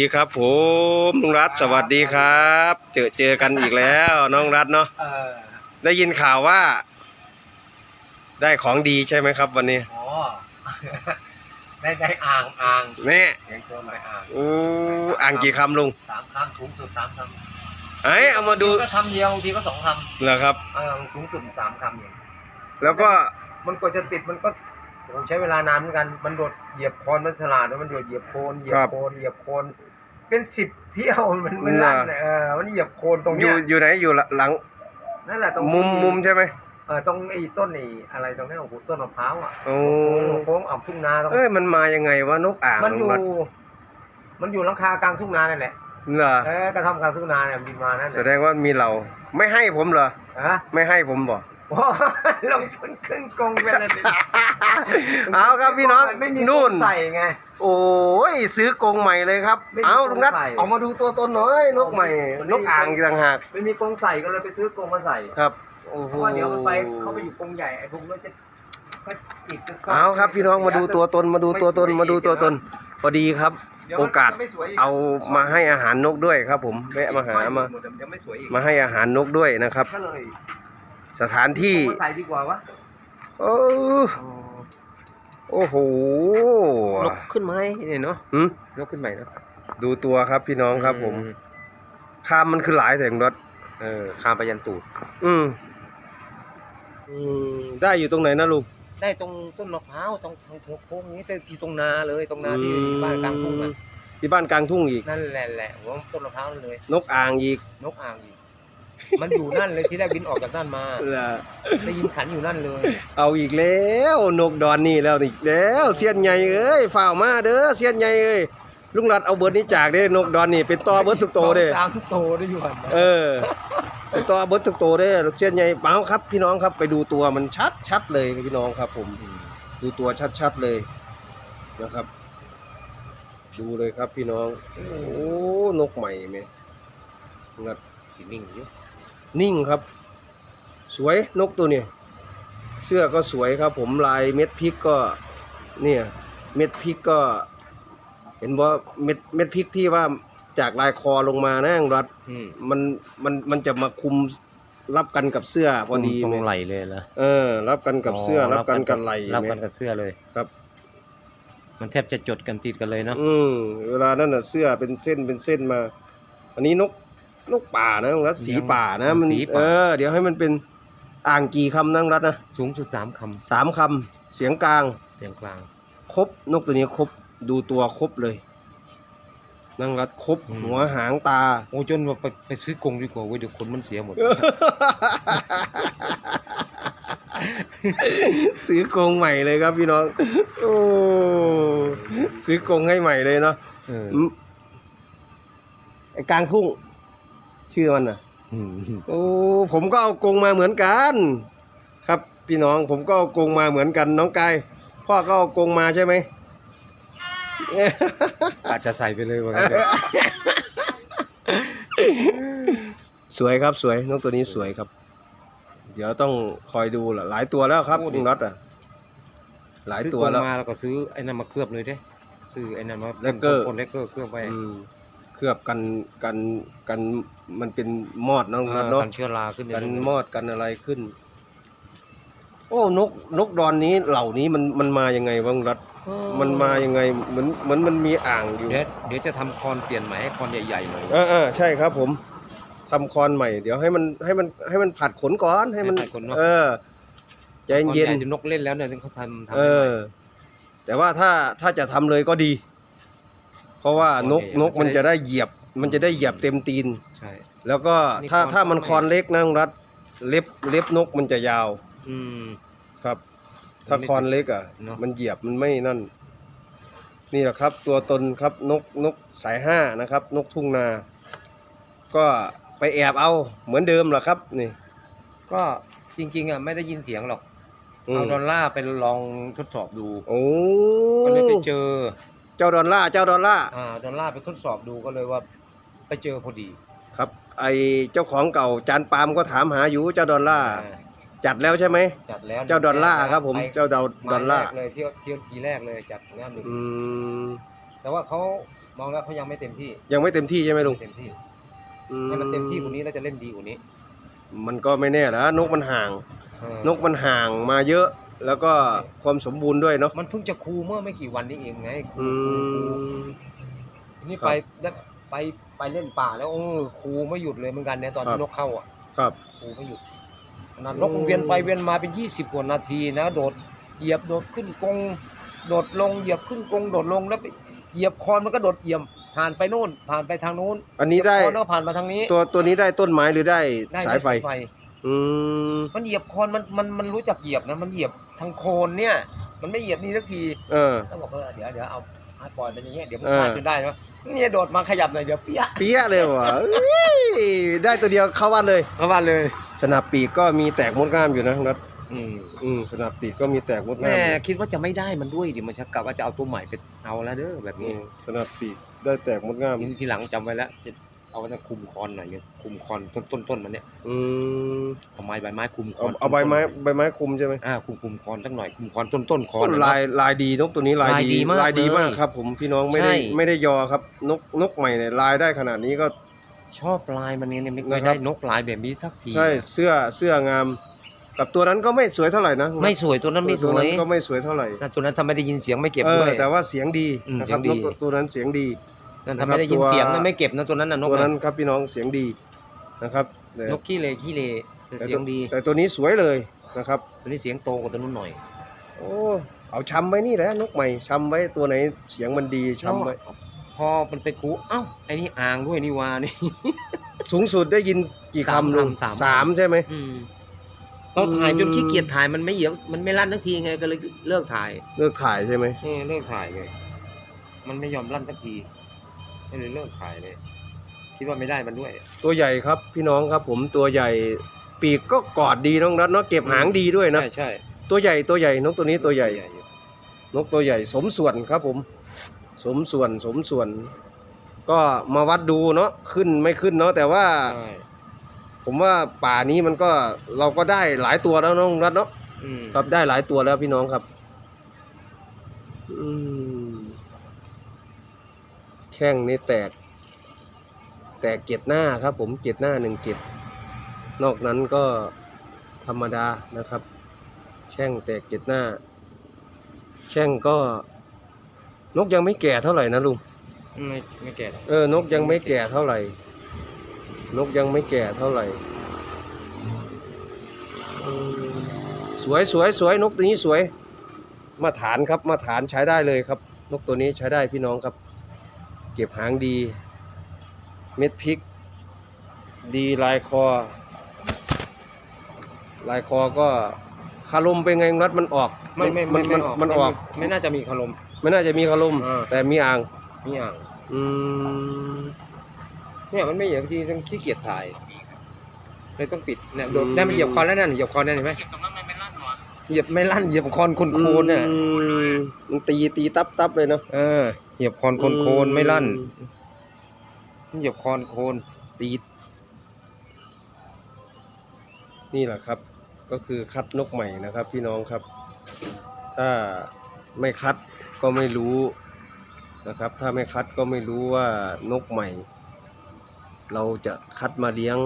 ดีครับผมน้องรัฐสวัสดีครับ เจอเจอกันอีกแล้วน้องรัฐเนาะเออได้ยินข่าวว่า ได้ของดีใช่ไหมครับ วันนี้อ๋อได้ได้อ่างอ่างนี่เสียงตัวหน่อยอ่างอู้อ่างกี่คำลุงสามคำสูงสุดสามคำเอ้ยเอามาดูบงทีก็คำเดียวบางทีก็สองคเหรอครับำเออสูงสุดสามคำเองแล้วก็มันกว่าจะติดมันก็ผมใช้เวลานานเหมือนกัน มันโดดเหยียบโคนมันฉลาดนะมันโดดเหยียบโคนเหยียบโคนเหยียบโคน เป็นสิบเที่ยวมันมันลั่นน่ะเออมันเหยียบโคนตรงอเนี้ยู่ยอยู่ไหนอยู่หลังนั่นแหละตรงมุมที่มุมใช่ไหมเออตรงไอ้ต้นไอ้อะไรตรงนี้โอ้โหต้นมะพร้าวอะโอ้โค้งอ่ำทุ่งนาตรงเอ้ยมันมายังไงวะนกอ่างมันอยู่น้องรัฐมันอยู่หลังคากลางทุ่งนานั่นแหละเหรอเออกระท่อมกลางทุ่งนาเนี่ยบินมานั่นแสดงว่ามีเราไม่ให้ผมเหรอ ฮะไม่ให้ผมบอก โอ้ลงทุนครึ่งกงไปเลยดิเอาครับพี่น้องไม่มีนู่น ใส่ไง โอ้ยซื้อกรงใหม่เลยครับ ไม่มีเอาลุงนัทกรงใส่เอามาดูตัวตนหน่อยนกใหม่มันนไม่กมีอ่างอีกต่างหากไม่มีกงใส่ก็เลยไปซื้อกงมาใส่ครับโอ้เพโหราะว่าเดี๋ยวมันไปเขาไปอยู่กงใหญ่ไอ้พวกนั้นจะก็จิกจะซ่นเอาครับพี่น้องมาดูตัวตนมาดูตัวตนมาดูตัวตนพอดีครับ เดี๋ยวโอมันกาส จะไม่สวยกเอามาให้อาหารนกด้วยครับ ผมแวะมาหามาเดี๋ยวไม่สวยอีกมาให้อาหารนกด้วยนะครับ ก็เลยสถานที่เอามาใส่ดีกว่าวะ โอ้โอ้ โหนกขึ้นไหมเนี่ยเนาะหืมนกขึ้นใหม่เนาะดูตัวครับพี่น้องครับ ผมคามมันคือหลายแต่งรถเออข้ามไปยันตูดอืมอืมได้อยู่ตรงไหนนะลุงได้ตรงต้นมะพร้าวตรงทางโค้งนี้แต่ที่ตรงนาเลยตรงนาที่อืมบ้านกลางทุ่งอะที่บ้านกลางทุ่งอีกนั่นแหละแหละหัวต้นมะพร้าวนั่นเลย นกอ่างอีกนกอ่างอีก มันอยู่นั่นเลยที่แรกบินออกจากนั่นมาเหรอได้ยินขันอยู่นั่นเลย เอาอีกแล้วนกดอนนี่แล้วอีกแล้วเสียนใหญ่เอ้ยฝ่าวมาเด้อเสียนใหญ่เอ้ยลุงรัดเอาเบิร์ดนี้จากเด้นกดอนนี่เป็นต่อเบิร์ดทุกโตเด้สองสามโตได้อยู่หันเออเป็นต่อเบิร์ดทุกโตเด้เสียนใหญ่เปล่าครับ พี่น้องครับไปดูตัวมันชัดชัดเลยครับพี่น้องครับ ผมดูตัวชัดชัดๆเลยนะครับ ดูเลยครับพี่น้อง โอ้นกใหม่ไหมนัดที่นิ่งอยู่ นิ่งครับ สวยนกตัวนี้เสื้อก็สวยครับผมลายเม็ดพริกก็เนี่ยเม็ดพริกก็ เห็นว่าเม็ดเม็ดพริกที่ว่าจากลายคอลงมานะรัดอืมมันมันมันจะมาคุมรับกันกับเสื้อพอดีตรงไหมไหลเลยเหรอเออ รับกันกับเสื้อ รับกันกับไหลรับไหมกันกับเสื้อเลยครับ มันแทบจะจดกันติดกันเลยเนาะอืมเวลานั้นน่ะเสื้อเป็นเส้นเป็นเส้นมา อันนี้นก นกป่านะรัดสีป่านะมันเออเดี๋ยวให้มันเป็นอ่างกี่คำนั่งรัดนะสูงสุดสามคสามคำเสียงกลางำเสียงกลาง ครบนกตัวนี้ครบดูตัวครบเลยนั่งรัดครบอืม หัวหางตา โอ้จนว่าไปไปซื้อกรงดีกว่าเว้ยเดี๋ยวขนมันเสียหมด ซื้อกรงใหม่เลยครับพี่น้องโอ้ซื้อกรงให้ใหม่เลยเนาะเอออืมไอ้กลางทุ่ง ชื่อมันน่ะอืมโอ้ผมก็เอากรงมาเหมือนกัน ครับพี่น้องผมก็เอากรงมาเหมือนกันน้องกายพ่อก็เอากรงมาใช่ไหมอาจจะใส่ไปเลยว่างั้นเถอะสวยครับสวยน้องตัวนี้สวยครับ เดี๋ยวต้องคอยดูล่ะหลายตัวแล้วครับลุงน็อตอะ หลายตัวแล้ว ซื้อกรงมาแล้วก็ซื้อไอ้นั่นมาเคลือบเลยเด้ซื้อไอ้นั่นมาแลกเกอร์ คนแลกเกอร์เคลือบไว้ อืมเค ลือบกันกันกันมันเป็นมอดเน้องเอน็อตอเนาะกันเชื้อราขึ้นกันเรื่อยๆมอดกันอะไรขึ้น โอ้นกนกดอนนี้เหล่านี้มันมันมายังไงบ้างรัดเออมันมายังไงเหมือนเหมือนมันมีอ่างอยู่เดี๋ยวเดี๋ยวจะทำคอนเปลี่ยนใหม่ให้คอนใหญ่ๆหน่อยเออเออใช่ครับผมทำคอนใหม่ เดี๋ยวให้มันให้มันให้มันผัดขนก่อนให้มันให้ผัดขนเนอะเออใจเย็นคอใหญ่จะนกเล่นแล้วเนี่ยถึงเขาทำทำเอให้ใหม่อแต่ว่าถ้าถ้าจะทำเลยก็ดี เพราะว่านกโอเคนกมันจะได้เหยียบ มันจะได้เหยียบเต็มตีน ใช่ แล้วก็นี่ถ้าคอนถ้ามันก็ไม่คอนเล็กนะรัดเล็บเล็บนกมันจะยาวอืม ครับ ถ้ามันไม่คอนเล็กอะ เนอะ มันเหยียบมันไม่นั่น นี่แหละครับ ตัวตนครับนกนกสายห้านะครับ นกทุ่งนา ก็ไปแอบเอาเหมือนเดิมแหละครับ นี่ก็จริง ๆอะไม่ได้ยินเสียงหรอก มเอาดอลลาร์ไปลองทดสอบดู โอ้ก็เลยไปเจอ เจ้าดอลล่าร์เจ้าดอลล่าร์อ่าดอลลาร์ไปทดสอบดูก็เลยว่าไปเจอพอดีครับ ไอเจ้าของเก่าจานปาล์มก็ถามหาอยู่เจ้าดอลล่าร์อ่าจัดแล้วใช่ไหม จัดแล้วเจ้าดอลล่าร์ครับผมไปเจ้าดอลดอลลาร์หมยแรกเลยเที่ยวเที่ยวทีแรกเลยจัดงานหนึ่งอืมแต่ว่าเขามองแล้วเขายังไม่เต็มที่ยังไม่เต็มที่ใช่ไหมลุงเต็มที่อืให้มันเต็มที่กว่านี้แล้วจะเล่นดีกว่านี้มันก็ไม่แน่แล้วนกมันห่าง เออนกมันห่างมาเยอะ แล้วก็ความสมบูรณ์ด้วยเนาะมันเพิ่งจะคูเมื่อไม่กี่วันนี้เองไงอืม ทีนี่ครับ ไปได้ไปไปเล่นป่าแล้วเออคูไม่หยุดเลยเหมือนกันเนี่ยตอนครัที่บนกเข้าอะครับ คูไม่หยุดขนาดนกมันเวียนไปเวียนมาเป็นยี่สิบกว่านาทีนะโดดเหยียบโดดขึ้นกรงโดดลงเหยียบขึ้นกรงโดดลงแล้วไปเหยียบคอนมันก็โดดเหยียบผ่านไปโน่น ผ่านไปทางนู้นอันนี้ได้คอนแล้วผ่านมาทางนี้ตัวตัวนี้ได้ต้นไม้หรือได้ด้สายไฟไฟ อืมมันเหยียบคอนมันมันมันรู้จักเหยียบนะ มันเหยียบทางโคนเนี่ย มันไม่เหยียบนี่สักทีเออ ต้องบอกเออเดี๋ยวเดี๋ยวเอาให้ปล่อยเป็นอย่างเงี้ยเดี๋ยวมันเออพลาดจนได้นะเนี่ยโดดมาขยับหน่อยเดี๋ยวเปี้ยเปี้ยเลยว่ะเอ้ยได้ตัวเดียวเข้าบ้านเลย เข้าบ้านเลย สนับปีกก็มีแตกมดงามอยู่นะนัดอืมอืมสนับปีกก็มีแตกมดงามแม่อยู่คิดว่าจะไม่ได้มันด้วยดิมันชักกลับว่าจะเอาตัวใหม่ไปเอาแล้วเด้อแบบอืนี้มสนับปีกได้แตกมดงาม ทีทีหลังจำไว้แล้วจะ เอาไว้นะคุมคอนหน่อยเนี่ยคุมคอนต้นต้นต้นมันเนี่ยอืมเอาไม้ใบไม้คุมคอเอานเอาใบไม้ใบไม้คุมใช่ไหมอ่าคุมคุมคอนสักหน่อยคุมคอนต้นต้นคอนอะลายลายดีนกตัวนี้ลายลายดีมากลายดีมากเลยครับ ผมพี่น้องไม่ได้ใช่ ไม่ได้ยอครับ นกนกใหม่เนี่ยลายได้ขนาดนี้ก็ ชอบลายมันเนี่ยไม่เคยนะครับได้นกลายแบบนี้สักทีใช่เสื้อเสื้องาม กับตัวนั้นก็ไม่สวยเท่าไหร่นะไม่สวยตัวนั้นไม่สตัววยนั้นก็ไม่สวยเท่าไหร่แต่ตัวนั้นทำไม่ได้ยินเสียงไม่เก็บเอด้อวยแต่ว่าเสียงดีอืมนะครับเสียงดี นกตัวตัวนั้นเสียงดี นั่นทำไม่ได้ยินนะครับตัวเสียงนะไม่เก็บนะตัวนั้นน่ะนกตัวน่ะนั้นครับพี่น้องเสียงดีนะครับแต่นกขี้เลขี้เลแต่เสียงดี แต่ตัวนี้สวยเลยนะครับ ตัวนี้เสียงโตกว่าตัวนู้นหน่อย โอ้เอาชำไว้นี่แหละนกใหม่ชำไว้ตัวไหนเสียงมันดีชำไว้พอมันไปคูเอ้าไอ้นี่อ่างด้วยนี่วานี่สูงสุดได้ยินกี่สามคำลุงคำสามสามใช่ไหมอืมเราถ่ายจนอืมขี้เกียจถ่ายมันไม่เหยียบมันไม่ลั่นทักทีไงก็เลยเลิกถ่าย เลิกขายใช่ไหมนี่เลิกถ่ายเลยมันไม่ยอมลั่นสักที ก็เลยเลิกถ่ายเลย คิดว่าไม่ได้มันด้วย ตัวใหญ่ครับพี่น้องครับผมตัวใหญ่ปีกก็กอดดีน้องรัตเนาะเก็บหางดีด้วยนะ ใช่ใช่ตัวใหญ่ตัวใหญ่นกตัวนี้ตัวใหญ่ อยู่นกตัวใหญ่สมส่วนครับผม สมส่วนสมส่วน ก็มาวัดดูเนาะขึ้นไม่ขึ้นเนาะแต่ว่า ใช่ผมว่าป่านี้มันก็เราก็ได้หลายตัวแล้วน้องรัตเนาะอืมครับได้หลายตัวแล้วพี่น้องครับ อืมแข้งนี่แตก แตกเกล็ดหน้าครับ ผมเกล็ดหน้าหนึ่งเกล็ดนอกนั้นก็ธรรมดานะครับ แช่งแตกเกล็ดหน้า แช่งก็ นกยังไม่แก่เท่าไหร่นะลุงไม่ไม่แก่หรอกเออนกยังไม่แก่เท่าไหร่ นกยังไม่แก่เท่าไหร่อืมสวยสวยสวยนกตัวนี้สวย มาฐานครับมาฐานใช้ได้เลยครับ นกตัวนี้ใช้ได้พี่น้องครับเก็บหางดี เม็ดพริก ดีลายคอ ลายคอก็คารมเป็นไงรัดมันออกไม่ไม่ไม่มันไม่ออกมันออกไม่น่าจะมีคารมไม่น่าจะมีคารมอ่าแต่มีอ่างมีอ่างอืมเนี่ยมันไม่เหยียบทีต้องขี้เกียจถ่ายเลยต้องปิดเนี่ยโดดอืมได้มันเหยียบคอนแล้วนั่นเหยียบคอนนั่นเห็นไหม เหยียบไม่ลั่นเหยียบคอนโคนโคนเนี่ยอืมมันตีตีตับตับเลยเนาะเออเหยียบคอนโคนโคนไม่ลั่นเหยียบคอนโคนตีนี่แหละครับ ก็คือคัดนกใหม่นะครับ พี่น้องครับ ถ้าไม่คัดก็ไม่รู้นะครับ ถ้าไม่คัดก็ไม่รู้ว่านกใหม่ เราจะคัดมาเลี้ยง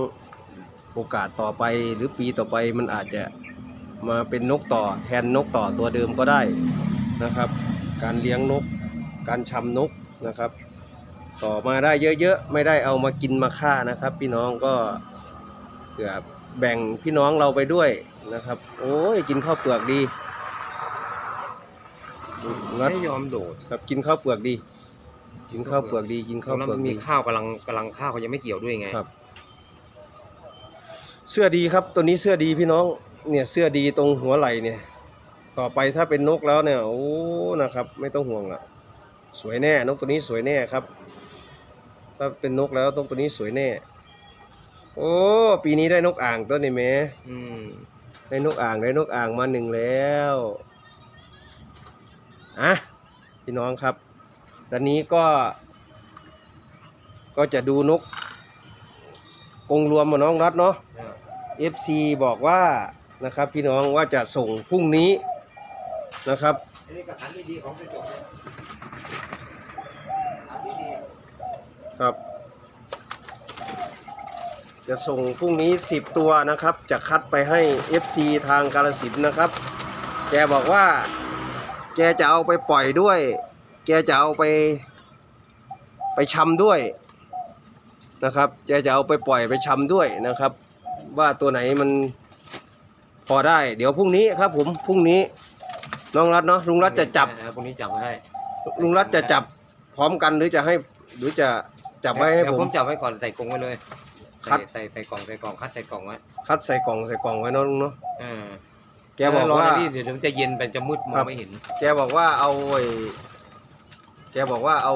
โอกาสต่อไปหรือปีต่อไปมันอาจจะ มาเป็นนกต่อแทนนกต่อตัวเดิมก็ได้นะครับ การเลี้ยงนก การชำนกนะครับ ต่อมาได้เยอะๆ ไม่ได้เอามากินมาฆ่านะครับ พี่น้องก็เผื่อแบ่งพี่น้องเราไปด้วยนะครับ โอ้ยกินข้าวเปลือกดีงัดไม่ยอมโดดครับกินข้าวเปลือกดี กินข้าวเปลือกดีกินตข้าอวนนั้นเปลือมักนมีดีข้าวกำลังกำลังข้าวเขายังไม่เกี่ยวด้วยไงครับ เสื้อดีครับตัวนี้เสื้อดีพี่น้อง เนี่ยเสื้อดีตรงหัวไหล่เนี่ย ต่อไปถ้าเป็นนกแล้วเนี่ยโอ้นะครับ ไม่ต้องห่วงละสวยแน่นกตัวนี้สวยแน่ครับ ถ้าเป็นนกแล้วนกตัวนี้สวยแน่ โอ้ปีนี้ได้นกอ่างตัวนี้แหมอืมได้นกอ่างได้นกอ่างมาหนึ่งแล้วอะพี่น้องครับตอนนี้ก็ ก็จะดูนกองค์รวมมาน้องรัดเนาะ FC บอกว่า นะครับ พี่น้องว่าจะส่งพรุ่งนี้นะครับอันนี้กระถางดีๆของกระจกเนี่ยกระถางดีๆครับ จะส่งพรุ่งนี้สิบตัวนะครับ จะคัดไปให้ FC ทางกาลสินนะครับ แกบอกว่า แกจะเอาไปปล่อยด้วย แกจะเอาไป ไปชำด้วยนะครับ แกจะเอาไปปล่อยไปชำด้วยนะครับ ว่าตัวไหนมัน พอได้ เดี๋ยวพรุ่งนี้ครับ ผมพรุ่งนี้ น้องรัฐเนาะลุงรัฐจะจับเออพรุ่งนี้จับไว้ให้ลุงรัฐจะจับพร้อมกันหรือจะให้ หรือจะจับไว้ให้เดี๋ยผมผมจับไว้ก่อนใส่กรงไว้เลยคัใส่ดใส่ใส่กล่องใส่กล่องคัดใส่กล่องไว้คัดใส่กล่องใส่กล่องไว้เนาะลุงเนาะเออแกบอกรว่าในนี่เดี๋ยวมันจะเย็นไปจะมืดมอครังบไม่เห็นแกบอกว่าเอาไอ้แกบอกว่าเอา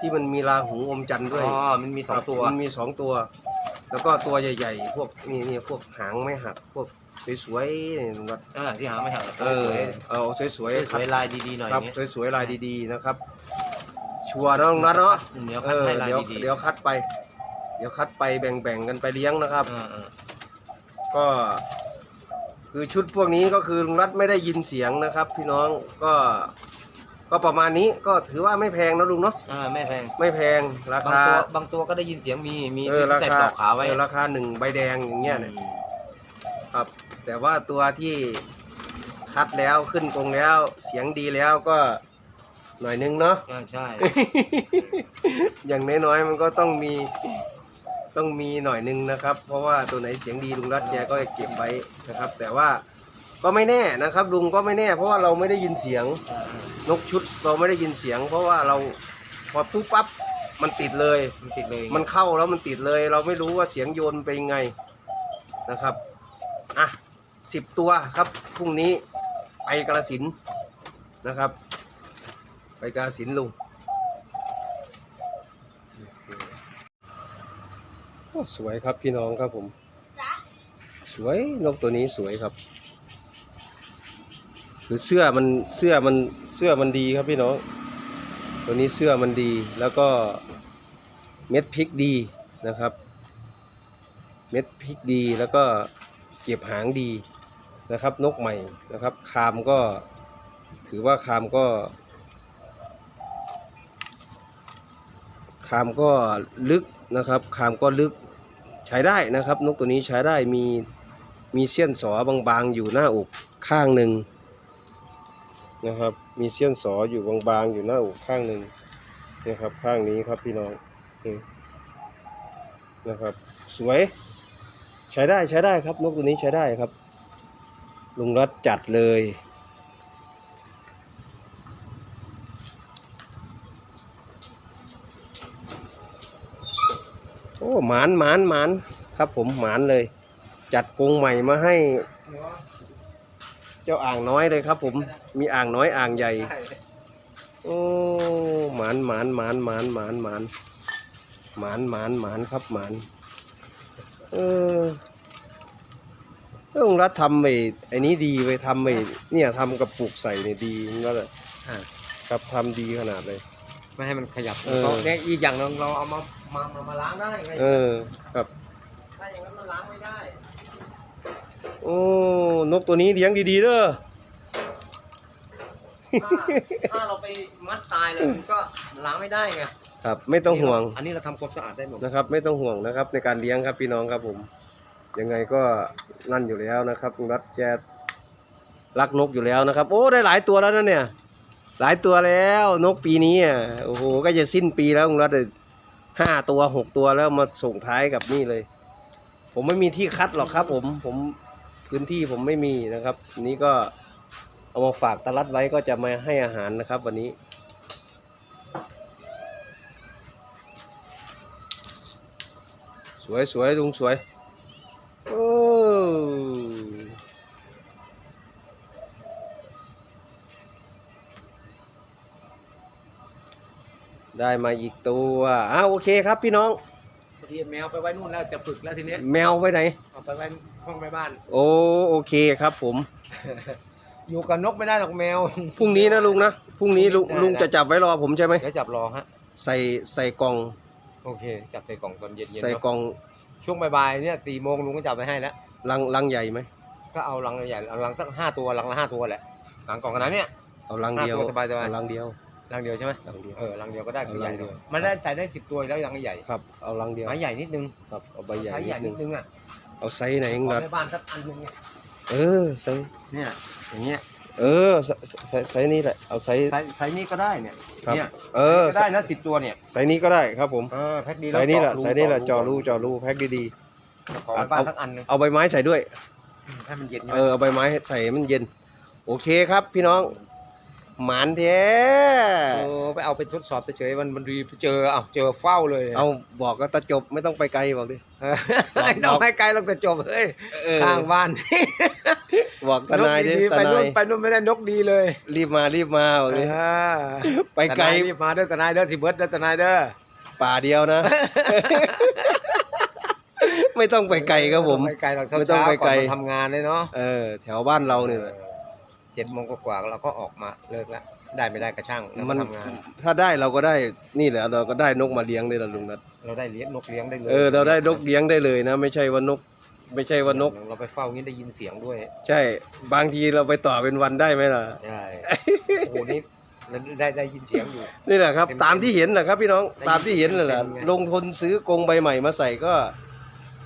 ที่มันมีราหูอมจันทร์ด้วย อ๋อมันมีสองครับตัว มันมีสองตัว แล้วก็ตัวใหญ่ ๆ พวกนี่นี่พวกหางไม่หัก พวก สวยๆนี่ลุงรัฐเออที่หาไม่หาเออสวยเอาสวยสๆวยคัดลายดีๆหน่อยครับอย่างเงี้ยสวยๆลายดีๆนะครับ ชัวร์นะลุงรัฐเนาะเดี๋ยวเอคัดอให้ลายเดี๋ยวดีๆเดี๋ยวคัดไป เดี๋ยวคัดไปแบ่งๆกันไปเลี้ยงนะครับ เออเออก็ คือชุดพวกนี้ก็คือลุงรัฐไม่ได้ยินเสียงนะครับ พี่น้องก็ ก็ประมาณนี้ก็ถือว่าไม่แพงนะลุงเนาะเออไม่แพงไม่แพงราบางคาตัวบางตัวก็ได้ยินเสียงมีมีเออที่ราใส่คาปลอกขาไว้เออราคาหนึ่งใบแดงอย่างเงี้ยเนี่ยอืมครับ แต่ว่าตัวที่คัดแล้วขึ้นกรงแล้ว เสียงดีแล้วก็หน่อยนึงเนาะ อ่าใช่ อย่างน้อยๆมันก็ต้องมีต้องมีหน่อยนึงนะครับ เพราะว่าตัวไหนเสียงดีลุงรัฐแกก็เก็บไว้นะครับ แต่ว่าก็ไม่แน่นะครับ ลุงก็ไม่แน่ เพราะว่าเราไม่ได้ยินเสียงนกชุดเราไม่ได้ยินเสียง เพราะว่าเราพอปุ๊บปั๊บมันติดเลย มันติดเลยมันเข้าแล้วมันติดเลย เราไม่รู้ว่าเสียงโยนเป็นยังไงนะครับอะ สิบตัวครับพรุ่งนี้ไปกระสินธุ์นะครับ ไปกระสินธุ์ลุงโอ้สวยครับพี่น้องครับผม สวยนกตัวนี้สวยครับคือเสื้อมันเสื้อมันเสื้อมันดีครับพี่น้อง ตัวนี้เสื้อมันดีแล้วก็เม็ดพริกดีนะครับ เม็ดพริกดีแล้วก็เก็บหางดี นะครับ นกใหม่นะครับ คามก็ถือว่าคามก็ คามก็ลึกนะครับ คามก็ลึกใช้ได้นะครับ นกตัวนี้ใช้ได้มีมีเสี้ยนสอบางๆอยู่หน้าอกข้างหนึ่งนะครับ มีเสี้ยนสออยู่บางๆอยู่หน้าอกข้างหนึ่งนะครับ ข้างนี้ครับพี่น้องนี่นะครับ สวย ใช้ได้ใช้ได้ครับนกตัวนี้ใช้ได้ครับ ลุงรัฐจัดเลย โอ้หมานหมานหมานครับผมหมานเลย จัดกรงใหม่มาให้ เจ้าอ่างน้อยเลยครับผมมีอ่างน้อยอ่างใหญ่ โอ้หมานหมานหมานหมานหมานหมานหมานหมานหมานครับหมานเออ เออลุงรัฐทำไอ้ไอ้นี้ดีไปทำไอ้เนี่ยทำกระปุกใส่เนี่ยดีนั่นแหละอ่า ครับทำดีขนาดเลย ไม่ให้มันขยับเออ เพราะเนี่ยอีกอย่างหนึงเราเอามามามามาล้างได้ไงเออครับ ถ้าอย่างนั้นมันล้างไม่ได้โอ้นกตัวนี้เลี้ยงดีๆเด้อ ถ้าถ้าเราไปมัดตายเลยมันก็ล้างไม่ได้ไงครับ ไม่ต้องห่วงอันนี้เราทำความสะอาดได้หมด นะครับ ไม่ต้องห่วงนะครับ ในการเลี้ยงครับพี่น้องครับผม ยังไงก็นั่นอยู่แล้วนะครับลุงรัฐแกรักนกอยู่แล้วนะครับ โอ้ได้หลายตัวแล้วนะเนี่ย หลายตัวแล้วนกปีนี้อะโอ้โหก็จะสิ้นปีแล้วลุงรัฐห้าตัวหกตัวแล้วมาส่งท้ายกับนี่เลย ผมไม่มีที่คัดหรอกครับ ผมผมพื้นที่ผมไม่มีนะครับ นี้ก็เอามาฝากตาลัดไว้ก็จะมาให้อาหารนะครับ วันนี้สวยสวยลุงสวย โอ้ได้มาอีกตัวอ้าวโอเคครับพี่น้อง พอดีแมวไปไว้นู่นแล้วจะฝึกแล้วทีเนี้ยแมวไว้ไหน เอาไปไว้ห้องแม่บ้าน โอ้โอเคครับผม อยู่กับนกไม่ได้หรอกแมว พรุ่งนี้นะลุงนะ พรุ่งนี้ลุงได้ลุงจะจับไว้รอผมใช่ไหม เดี๋ยวจับรอฮะ ใส่ใส่กล่อง โอเค จับใส่กล่องตอนเย็นๆใส่เนอะกล่อง ช่วงบ่ายๆเนี่ยสี่โมงลุงก็จับไปให้แล้วลังลังใหญ่ไหมก็เอาลังใหญ่ๆเอาลังสักห้าตัวลังละห้าตัวแหละลังกล่องขนาดเนี้ย เอาลังเดียวห้าตัวสบายๆ เอาลังเดียวแรังเดียวใช่ไหมรังเดียว เออรังเดียวก็ได้คือใหญ่รังเดียว มันได้ใส่ได้สิบตัวแล้วรังใหญ่ครับ เอารังเดียวหมายใหญ่นิดนึงครับเอาใบใหญ่ไซส์ใหญ่นินิดดนึนึงงอะเอาไซส์ไหนเองขอนัดในบ้านสักอันนึงเนี่ยเออไซส์เนี่ยอย่างเงี้ย เออไซไซไซส์นี้แหละเอาไซส์ ไซส์ไซส์นี้ก็ได้เนี่ยครับเนี่ยเออ ก็ได้นะสิบตัวเนี่ยไซส์นี้ก็ได้ครับผมเออแพ็คดีไซส์นี้แหละเจาไซส์นี้แหละรูจอรูจอรูแพ็คดีขอในบ้านสักอันนึงๆเอาใบไม้ใส่ด้วย ให้มันเย็นใช่ไหเอมอเอาใบไม้ใส่ให้มันเย็น โอเคครับพี่น้อง หมานแท้เออไปเอาไปทดสอบเฉยๆมันมันรีไปเจออ้าวเจอเฝ้าเลยเอาบอกก็ตะจบไม่ต้องไปไกลบอกดิเออไม่ต้องให้ไกลหรอกแต่จบเฮ้ยเออ ข้างบ้านบอกตานายดิกตาไปนานู่นย ไปนู่นไม่ได้นกดีเลยรีบมารีบมาบอกดิเออไปไกลตานายรีบมาเด้อตานายเด้อสิเบิร์ดเด้อตานายเด้อป่าเดียวนะ ไม่ต้องไปไกลครับผมไม่ไกลหรอกไม่ต้องเช้าไปๆก่ไกลอนมาทำงานเลยเนาะเออ แถวบ้านเราเนี่ยแหละ เจ็ดโมงกว่าๆเราก็ออกมาเลิกแล้วได้ไม่ได้กระช่างเรามันทำงาน ถ้าได้เราก็ได้นี่แหละเราก็ได้นกมาเลี้ยงได้ละลุงนัทเราได้เลี้ยงนกเลี้ยงได้เลยเออเราได้นกเลี้ยงได้เลยนะ ไม่ใช่ว่านก ไม่ใช่ว่านก เราไปเฝ้างี้ได้ยินเสียงด้วยใช่ บางทีเราไปต่อเป็นวันได้ไหมล่ะ ใช่ โอ้โหนี่ได้ได้ยินเสียงอยู่ นี่แหละครับ เต็มๆตามที่เห็นนะครับพี่น้องได้ยินตามที่เห็นเลยแหละเต็มๆไง ลงทุนซื้อกรงใบใหม่มาใส่ก็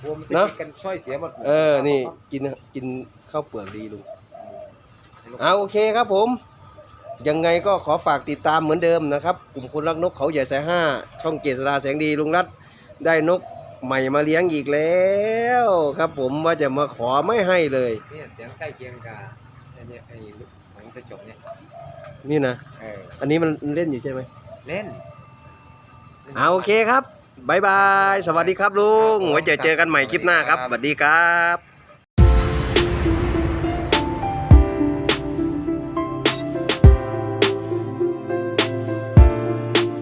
รวมไปเนอะกินกันช่อยเสียหมดเออนี่กินกินข้าวเปลือกดีลุง เอาโอเคครับผม ยังไงก็ขอฝากติดตามเหมือนเดิมนะครับ กลุ่มคนรักนกเขาใหญ่สายห้าช่องเกษราแสงดีลุงรัตได้นกใหม่มาเลี้ยงอีกแล้วครับ ผมว่าจะมาขอไม่ให้เลย เนี่ยเสียงใกล้เคียงกับไอ้เนี่ยไอ้ลูกของกระจกเนี่ยนี่นะ เอออันนี้มันเล่นอยู่ใช่ไหมเล่นเอาโอเคครับบายบาย สวัสดีครับลุงไว้เจอเจอกันใหม่คลิปหน้าครับสวัสดีครับ